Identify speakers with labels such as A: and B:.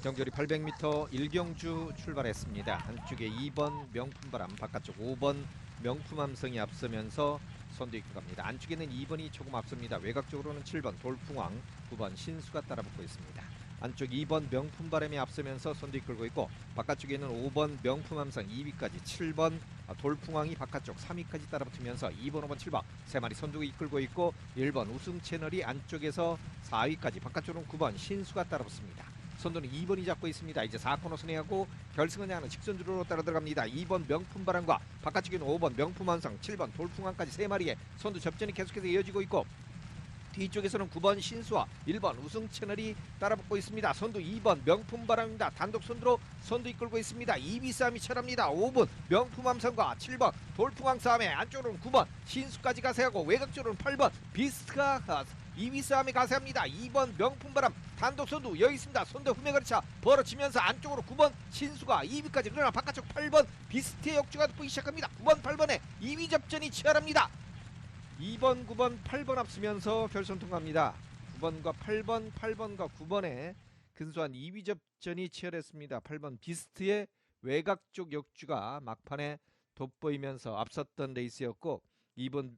A: 정결이 800m 일경주 출발했습니다. 안쪽에 2번 명품바람, 바깥쪽 5번 명품함성이 앞서면서 선두 이끌 갑니다. 안쪽에는 2번이 조금 앞섭니다. 외곽쪽으로는 7번 돌풍왕, 9번 신수가 따라붙고 있습니다. 안쪽 2번 명품바람이 앞서면서 선두 이끌고 있고 바깥쪽에는 5번 명품함성 2위까지 7번 돌풍왕이 바깥쪽 3위까지 따라붙으면서 2번, 5번, 7번 세 마리 선두 이끌고 있고 1번 우승 채널이 안쪽에서 4위까지 바깥쪽으로는 9번 신수가 따라붙습니다. 선두는 2번이 잡고 있습니다. 이제 4코너 순회하고 결승은 향하는 직선주로로 따라 들어갑니다. 2번 명품 바람과 바깥쪽에는 5번 명품 한상, 7번 돌풍왕까지 세 마리의 선두 접전이 계속해서 이어지고 있고 뒤쪽에서는 9번 신수와 1번 우승 채널이 따라붙고 있습니다. 선두 2번 명품 바람입니다. 단독 선두로 선두 이끌고 있습니다. 2위 싸움이 치열합니다. 5번 명품함성과 7번 돌풍왕 싸움에 안쪽으로는 9번 신수까지 가세하고 외곽쪽으로는 8번 비스트가 2위 싸움에 가세합니다. 2번 명품바람 단독 선두 여기 있습니다. 선두 후면 거리차 벌어지면서 안쪽으로 9번 신수가 2위까지 그러나 바깥쪽 8번 비스트의 역주가 붙기 시작합니다. 9번 8번에 2위 접전이 치열합니다. 2번, 9번, 8번 앞서면서 결선 통과합니다. 9번과 8번, 8번과 9번에 근소한 2위 접전이 치열했습니다. 8번 비스트의 외곽 쪽 역주가 막판에 돋보이면서 앞섰던 레이스였고 2번